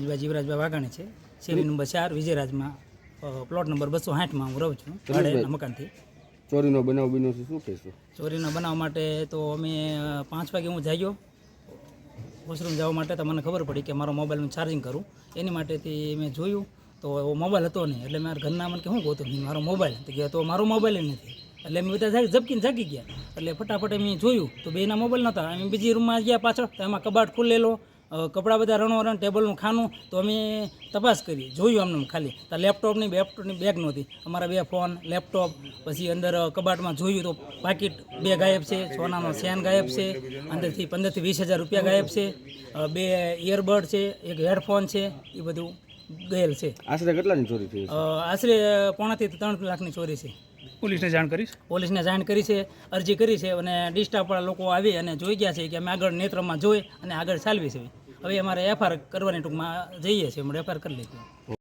જીવા જીવરાજભાઈ વાઘાણી છે. શેરી નંબર ચાર વિજયરાજમાં પ્લોટ નંબર બસો સાઠમાં હું રહું છું ભાડેના મકાનથી. ચોરીનો બનાવ બન્યો છે શું કહેશો? ચોરીનો બનાવ માટે તો અમે પાંચ વાગે હું જાગ્યો. વોશરૂમ જવા માટે તો મને ખબર પડી કે મારો મોબાઈલ ચાર્જિંગ કરું. એની માટેથી મેં જોયું તો એવો મોબાઈલ હતો નહીં. એટલે મારા ઘરના મને કે શું ગોતું નહીં મારો મોબાઈલ તો કે તો મારો મોબાઈલ નથી. એટલે અમે બધા ઝબકીને જાગી ગયા. એટલે ફટાફટ અમે જોયું તો બેના મોબાઈલ નહોતા. અમે બીજી રૂમમાં ગયા પાછળ તો એમાં કબાટ ખુલ્લેલો કપડાં બધા રણો રણ ટેબલનું ખાનું, તો અમે તપાસ કરી. જોયું અમને ખાલી. તો લેપટોપની લેપટોપની બેગ નહોતી. અમારા બે ફોન, લેપટોપ, પછી અંદર કબાટમાં જોયું તો પાકીટ બે ગાયબ છે, સોનાનો સેન ગાયબ છે, અંદરથી પંદરથી વીસ હજાર રૂપિયા ગાયબ છે બે ઇયરબડ છે, એક હેડફોન છે, એ બધું ગયેલ છે. આશરે કેટલાની ચોરી થઈ આશરે પોણાથી ત્રણ લાખની ચોરી છે. પોલીસને જાણ કરી પોલીસને જાણ કરી છે અરજી કરી છે અને ડિસ્ટાફવાળા લોકો આવી અને જોઈ ગયા છે કે અમે આગળ નેત્રમાં જોઈ અને આગળ ચાલવી છે. હવે અમારે એફઆર કરવાની ટૂંકમાં જઈએ છીએ અમે એફઆર કરી લીધી